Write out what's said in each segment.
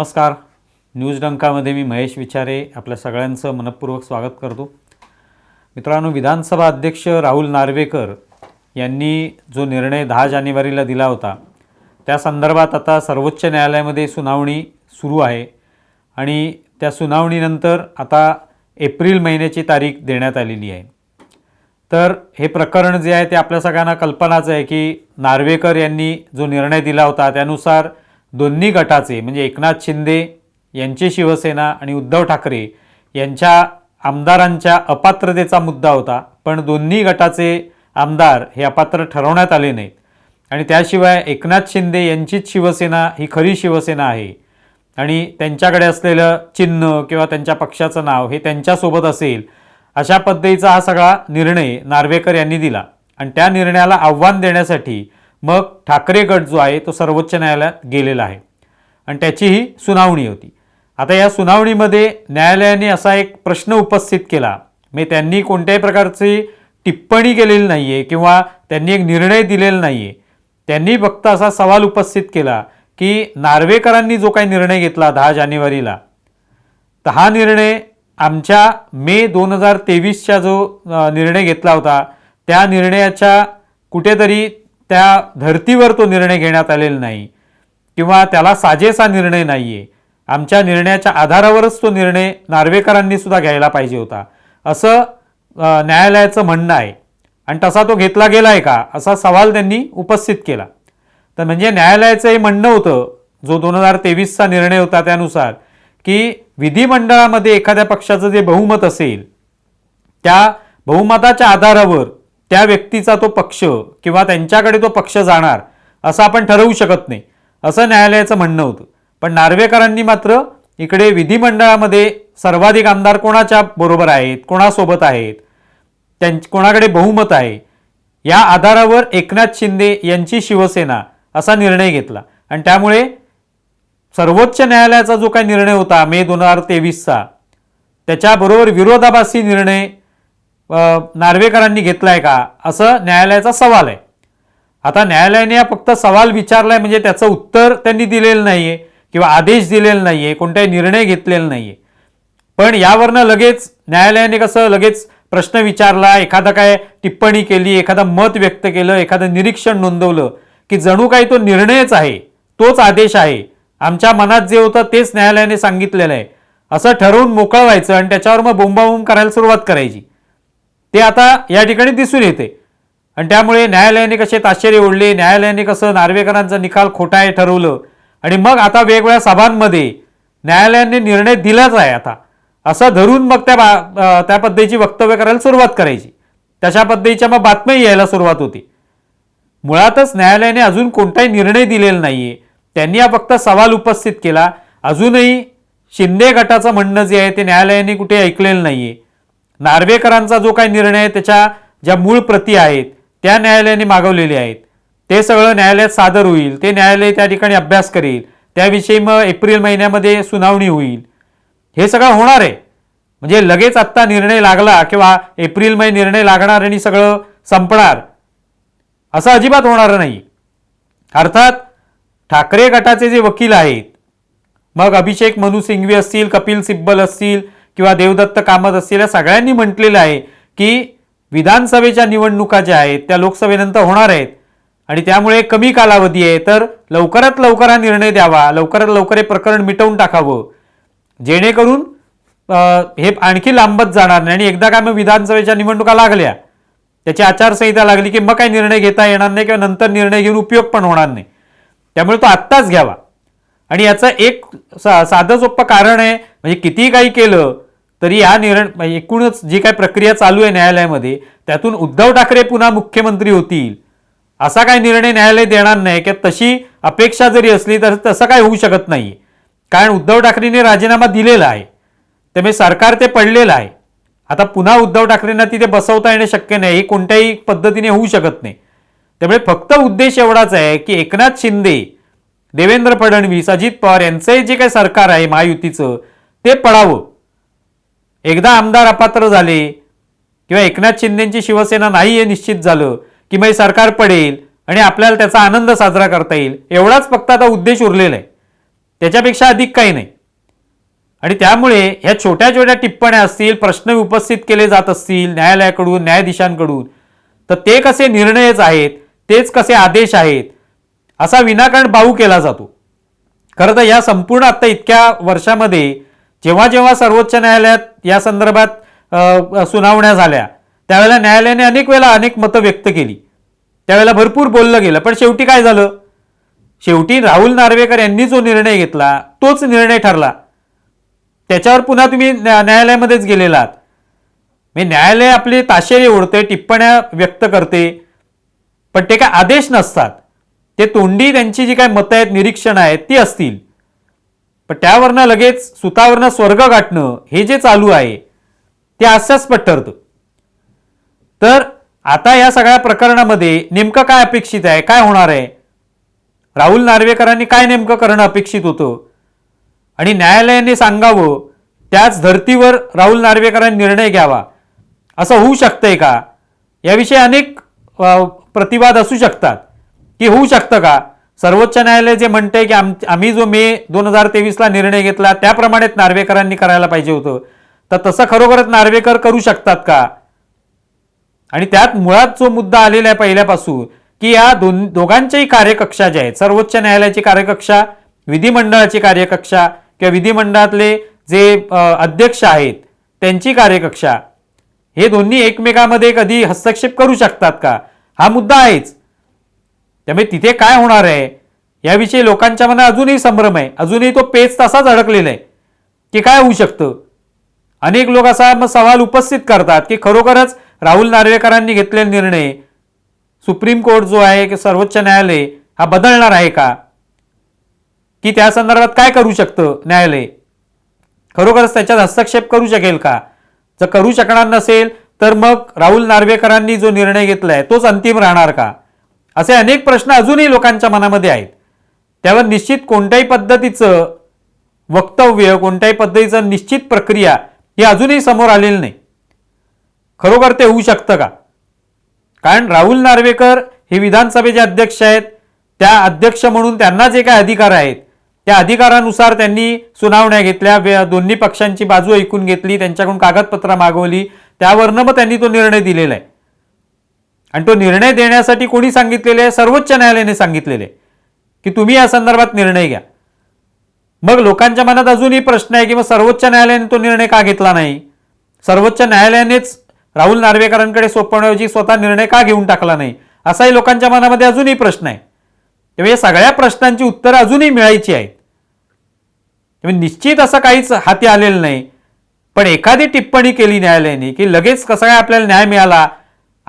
नमस्कार. न्यूज डंकामध्ये मी महेश विचारे आपल्या सगळ्यांचं मनपूर्वक स्वागत करतो. मित्रांनो विधानसभा अध्यक्ष राहुल नार्वेकर यांनी जो निर्णय दहा जानेवारीला दिला होता त्या संदर्भात आता सर्वोच्च न्यायालयामध्ये सुनावणी सुरू आहे आणि त्या सुनावणीनंतर आता एप्रिल महिन्याची तारीख देण्यात आलेली आहे. तर हे प्रकरण जे आहे ते आपल्या सगळ्यांना कल्पनाच आहे की नार्वेकर यांनी जो निर्णय दिला होता त्यानुसार दोन्ही गटाचे म्हणजे एकनाथ शिंदे यांची शिवसेना आणि उद्धव ठाकरे यांच्या आमदारांच्या अपात्रतेचा मुद्दा होता. पण दोन्ही गटाचे आमदार हे अपात्र ठरवण्यात आले नाहीत. आणि त्याशिवाय एकनाथ शिंदे यांचीच शिवसेना ही खरी शिवसेना आहे. आणि त्यांच्याकडे असलेलं चिन्ह किंवा त्यांच्या पक्षाचं नाव हे त्यांच्यासोबत असेल अशा पद्धतीचा हा सगळा निर्णय नार्वेकर यांनी दिला. आणि त्या निर्णयाला आव्हान देण्यासाठी मग ठाकरे गट जो आहे तो सर्वोच्च न्यायालयात गेलेला आहे. आणि त्याची ही सुनावणी होती. आता या सुनावणीमध्ये न्यायालयाने असा एक प्रश्न उपस्थित केला. म्हणजे त्यांनी कोणत्याही प्रकारची टिप्पणी केलेली नाही आहे किंवा त्यांनी एक निर्णय दिलेला नाही आहे त्यांनी फक्त असा सवाल उपस्थित केला की नार्वेकरांनी जो काही निर्णय घेतला दहा जानेवारीला तर हा निर्णय आमच्या मे दोन हजार तेवीसचा जो निर्णय घेतला होता त्या निर्णयाच्या कुठेतरी त्या धर्तीवर तो निर्णय घेण्यात आलेला नाही किंवा त्याला साजेसा निर्णय नाही आहे आमच्या निर्णयाच्या आधारावरच तो निर्णय नार्वेकरांनी सुद्धा घ्यायला पाहिजे होता. असं न्यायालयाचं म्हणणं आहे. आणि तसा तो घेतला गेला आहे का? असा सवाल त्यांनी उपस्थित केला. तर म्हणजे न्यायालयाचं हे म्हणणं होतं जो दोन हजार तेवीसचा निर्णय होता त्यानुसार की विधिमंडळामध्ये एखाद्या पक्षाचं जे बहुमत असेल त्या बहुमताच्या आधारावर त्या व्यक्तीचा तो पक्ष किंवा त्यांच्याकडे तो पक्ष जाणार असं आपण ठरवू शकत नाही असं न्यायालयाचं म्हणणं होतं. पण नार्वेकरांनी मात्र इकडे विधिमंडळामध्ये सर्वाधिक आमदार कोणाच्या बरोबर आहेत कोणासोबत आहेत त्यां कोणाकडे बहुमत आहे या आधारावर एकनाथ शिंदे यांची शिवसेना असा निर्णय घेतला. आणि त्यामुळे सर्वोच्च न्यायालयाचा जो काही निर्णय होता मे दोन हजार तेवीसचा त्याच्याबरोबर विरोधाभासी निर्णय नार्वेकरांनी घेतला आहे का? असं न्यायालयाचा सवाल आहे. आता न्यायालयाने हा फक्त सवाल विचारला आहे म्हणजे त्याचं उत्तर त्यांनी दिलेलं नाही आहे किंवा आदेश दिलेला नाही आहे कोणताही निर्णय घेतलेला नाही आहे पण यावरनं लगेच न्यायालयाने कसं लगेच प्रश्न विचारला एखादा काय टिप्पणी केली एखादं मत व्यक्त केलं एखादं निरीक्षण नोंदवलं की जणू काही तो निर्णयच आहे तोच आदेश आहे. आमच्या मनात जे होतं तेच न्यायालयाने सांगितलेलं आहे. असं ठरवून मोकळ व्हायचं आणि त्याच्यावर मग बोंबाबोंब करायला सुरुवात करायची. ते आता या ठिकाणी दिसून येते. आणि त्यामुळे न्यायालयाने कसे ताश्चर्य ओढले न्यायालयाने कसं नार्वेकरांचा निकाल खोटा आहे ठरवलं आणि मग आता वेगवेगळ्या सभांमध्ये न्यायालयाने निर्णय दिलाच आहे आता. असं धरून मग त्या बा- त्या पद्धतीची वक्तव्य करायला सुरुवात करायची. तशा पद्धतीच्या मग बातम्याही यायला सुरुवात होती. मुळातच न्यायालयाने अजून कोणताही निर्णय दिलेला नाही आहे त्यांनी हा फक्त सवाल उपस्थित केला. अजूनही शिंदे गटाचं म्हणणं जे आहे ते न्यायालयाने कुठे ऐकलेलं नाही आहे नार्वेकरांचा जो काही निर्णय आहे त्याच्या ज्या मूळ प्रती आहेत त्या न्यायालयाने मागवलेले आहेत. ते सगळं न्यायालयात सादर होईल. ते न्यायालय त्या ठिकाणी अभ्यास करेल. त्याविषयी मग एप्रिल महिन्यामध्ये सुनावणी होईल. हे सगळं होणार आहे. म्हणजे लगेच आत्ता निर्णय लागला किंवा एप्रिलमध्ये निर्णय लागणार आणि सगळं संपणार असं अजिबात होणार नाही. अर्थात ठाकरे गटाचे जे वकील आहेत मग अभिषेक मनु सिंघवी असतील कपिल सिब्बल असतील किंवा देवदत्त कामत असलेल्या सगळ्यांनी म्हटलेलं आहे की विधानसभेच्या निवडणुका ज्या आहेत त्या लोकसभेनंतर होणार आहेत. आणि त्यामुळे कमी कालावधी आहे तर लवकरात लवकर हा निर्णय द्यावा लवकरात लवकर हे प्रकरण मिटवून टाकावं. जेणेकरून हे आणखी लांबत जाणार नाही आणि एकदा काय मग विधानसभेच्या निवडणुका लागल्या त्याची आचारसंहिता लागली की मग काय निर्णय घेता येणार नाही किंवा नंतर निर्णय घेऊन उपयोग पण होणार नाही. त्यामुळे तो आत्ताच घ्यावा. आणि याचं एक सा साधं सोपं कारण आहे म्हणजे कितीही काही केलं तरी या निर्णय म्हणजे एकूणच जी काही प्रक्रिया चालू आहे न्यायालयामध्ये त्यातून उद्धव ठाकरे पुन्हा मुख्यमंत्री होतील. असा काही निर्णय न्यायालय देणार नाही की तशी अपेक्षा जरी असली तर तसं काय होऊ शकत नाही. कारण उद्धव ठाकरेंनी राजीनामा दिलेला आहे. त्यामुळे म्हणजे सरकार ते पडलेलं आहे. आता पुन्हा उद्धव ठाकरेंना तिथे बसवता येणे शक्य नाही हे कोणत्याही पद्धतीने होऊ शकत नाही. त्यामुळे फक्त उद्देश एवढाच आहे की एकनाथ शिंदे देवेंद्र फडणवीस अजित पवार यांचं जे काही सरकार आहे महायुतीचं ते पडावं एकदा आमदार अपात्र झाले किंवा एकनाथ शिंदेची शिवसेना नाही हे निश्चित झालं की मग हे सरकार पडेल आणि आपल्याला त्याचा आनंद साजरा करता येईल एवढाच फक्त आता उद्देश उरलेला आहे. त्याच्यापेक्षा अधिक काही नाही. आणि त्यामुळे ह्या छोट्या छोट्या टिप्पण्या असतील प्रश्न उपस्थित केले जात असतील न्यायालयाकडून न्यायाधीशांकडून तर ते कसे निर्णयच आहेत तेच कसे आदेश आहेत असा विनाकारण बाऊ केला जातो. खरं तर या संपूर्ण आत्ता इतक्या वर्षामध्ये जेव्हा जेव्हा सर्वोच्च न्यायालयात या संदर्भात सुनावण्या झाल्या त्यावेळेला न्यायालयाने अनेक वेळेला अनेक मतं व्यक्त केली. त्यावेळेला भरपूर बोललं गेलं पण शेवटी काय झालं? शेवटी राहुल नार्वेकर यांनी जो निर्णय घेतला तोच निर्णय ठरला. त्याच्यावर पुन्हा तुम्ही न्या- न्यायालयामध्येच गेलेला आहात. मी न्यायालय आपले ताशेरे ओढते टिप्पण्या व्यक्त करते पण ते काय आदेश नसतात. ते तोंडी त्यांची जी काय मतं आहेत निरीक्षण आहेत ती असतील. पण त्यावरनं लगेच सुतावरनं स्वर्ग गाठणं हे जे चालू आहे ते हास्यास्पद ठरतं तर आता या सगळ्या प्रकरणामध्ये नेमकं काय अपेक्षित आहे काय होणार आहे? राहुल नार्वेकरांनी काय नेमकं करणं अपेक्षित होतं? आणि न्यायालयाने सांगावं त्याच धर्तीवर राहुल नार्वेकरांनी निर्णय घ्यावा. असं होऊ शकतंय का? याविषयी अनेक प्रतिवाद असू शकतात. की होऊ शकतं का? सर्वोच्च न्यायालय जे म्हणते की आम आम्ही जो मे दोन हजार तेवीसला निर्णय घेतला त्याप्रमाणेच नार्वेकरांनी करायला पाहिजे होतं. तर तसं खरोखरच नार्वेकर करू शकतात का? आणि त्यात मुळात जो मुद्दा आलेला आहे पहिल्यापासून की या दोन दोघांच्याही कार्यकक्षा ज्या आहेत सर्वोच्च न्यायालयाची कार्यकक्षा विधिमंडळाची कार्यकक्षा किंवा विधिमंडळातले जे अध्यक्ष आहेत त्यांची कार्यकक्षा हे दोन्ही एकमेकामध्ये कधी हस्तक्षेप करू शकतात का? हा मुद्दा आहेच. त्यामुळे तिथे काय होणार आहे? याविषयी लोकांच्या मनात अजूनही संभ्रम आहे. अजूनही तो पेच तसाच अडकलेला आहे की काय होऊ शकतं? अनेक लोक असा मग सवाल उपस्थित करतात की खरोखरच राहुल नार्वेकरांनी घेतलेला निर्णय सुप्रीम कोर्ट जो आहे की सर्वोच्च न्यायालय हा बदलणार आहे का? की त्या संदर्भात काय करू शकतं न्यायालय? खरोखरच त्याच्यात हस्तक्षेप करू शकेल का? जर करू शकणार नसेल तर मग राहुल नार्वेकरांनी जो निर्णय घेतला आहे तोच अंतिम राहणार का? असे अनेक प्रश्न अजूनही लोकांच्या मनामध्ये आहेत. त्यावर निश्चित कोणत्याही पद्धतीचं वक्तव्य कोणत्याही पद्धतीचं निश्चित प्रक्रिया ही अजूनही समोर आलेली नाही. खरोखर ते होऊ शकतं का? कारण राहुल नार्वेकर हे विधानसभेचे अध्यक्ष आहेत. त्या अध्यक्ष म्हणून त्यांना जे काय अधिकार आहेत त्या अधिकारानुसार त्यांनी सुनावण्या घेतल्या. दोन्ही पक्षांची बाजू ऐकून घेतली त्यांच्याकडून कागदपत्र मागवली. त्यावरनं मग त्यांनी तो निर्णय दिलेला आहे. आणि तो निर्णय देण्यासाठी कोणी सांगितलेले आहे? सर्वोच्च न्यायालयाने सांगितलेले की तुम्ही या संदर्भात निर्णय घ्या. मग लोकांच्या मनात अजूनही प्रश्न आहे की मग सर्वोच्च न्यायालयाने तो निर्णय का घेतला नाही? सर्वोच्च न्यायालयानेच राहुल नार्वेकरांकडे सोपवण्याऐवजी स्वतः निर्णय का घेऊन टाकला नाही? असाही लोकांच्या मनामध्ये अजूनही प्रश्न आहे. त्यामुळे या सगळ्या प्रश्नांची उत्तरं अजूनही मिळायची आहेत. त्यामुळे निश्चित असं काहीच हाती आलेलं नाही. पण एखादी टिप्पणी केली न्यायालयाने की लगेच कसा काय आपल्याला न्याय मिळाला?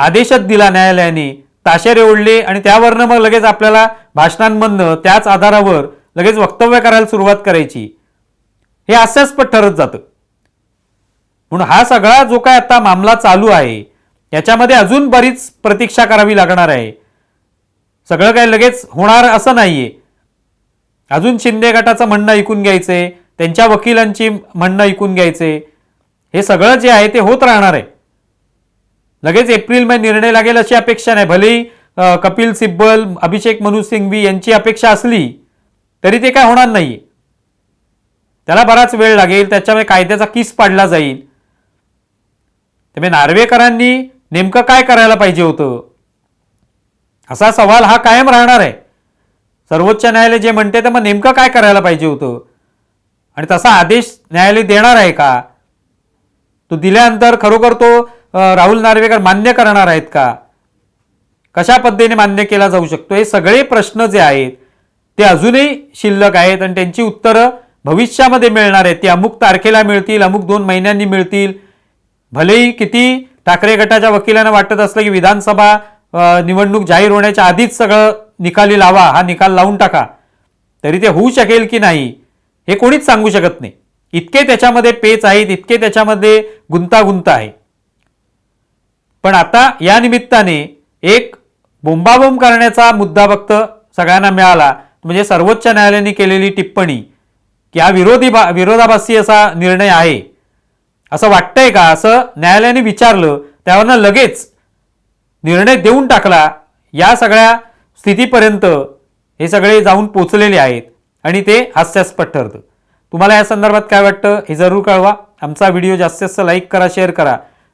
आदेशच दिला न्यायालयाने. ताशेरे ओढले आणि त्यावरनं मग लगेच आपल्याला भाषणांमधनं त्याच आधारावर लगेच वक्तव्य करायला सुरुवात करायची. हे हास्यास्पद ठरत जातं. म्हणून हा सगळा जो काय आता मामला चालू आहे याच्यामध्ये अजून बरीच प्रतीक्षा करावी लागणार आहे. सगळं काही लगेच होणार असं नाहीये. अजून शिंदे गटाचं म्हणणं ऐकून घ्यायचंय त्यांच्या वकिलांची म्हणणं ऐकून घ्यायचे हे सगळं जे आहे ते होत राहणार आहे. लगेच एप्रिलमध्ये निर्णय लागेल अशी अपेक्षा नाही. भलेही कपिल सिब्बल अभिषेक मनु सिंघवी यांची अपेक्षा असली तरी ते काय होणार नाही त्याला बराच वेळ लागेल त्याच्यामुळे कायद्याचा किस पाडला जाईल. त्यामुळे नार्वेकरांनी नेमकं काय करायला पाहिजे होतं? असा सवाल हा कायम राहणार आहे. सर्वोच्च न्यायालय जे म्हणते तर मग नेमकं काय करायला पाहिजे होतं? आणि तसा आदेश न्यायालय देणार आहे का? तो दिल्यानंतर खरोखर तो राहुल नार्वेकर मान्य करणार आहेत का? कशा पद्धतीने मान्य केला जाऊ शकतो? हे सगळे प्रश्न जे आहेत ते अजूनही शिल्लक आहेत आणि त्यांची उत्तरं भविष्यामध्ये मिळणार आहेत. ती अमुक तारखेला मिळतील अमुक दोन महिन्यांनी मिळतील. भलेही किती ठाकरे गटाच्या वकिलांना वाटत असलं की विधानसभा निवडणूक जाहीर होण्याच्या आधीच सगळं निकाली लावा हा निकाल लावून टाका. तरी ते होऊ शकेल की नाही हे कोणीच सांगू शकत नाही. इतके त्याच्यामध्ये पेच आहेत इतके त्याच्यामध्ये गुंतागुंत आहे. पण आता या निमित्ताने एक बोंबाबोंब करण्याचा मुद्दा फक्त सगळ्यांना मिळाला. म्हणजे सर्वोच्च न्यायालयाने केलेली टिप्पणी की हा विरोधी बा विरोधाभासी असा निर्णय आहे. असं वाटतंय का? असं न्यायालयाने विचारलं त्यावरनं लगेच निर्णय देऊन टाकला. या सगळ्या स्थितीपर्यंत हे सगळे जाऊन पोचलेले आहेत आणि ते हास्यास्पद ठरतं. तुम्हाला या संदर्भात काय वाटतं हे जरूर कळवा. आमचा व्हिडिओ जास्तीत जास्त लाईक करा शेअर करा.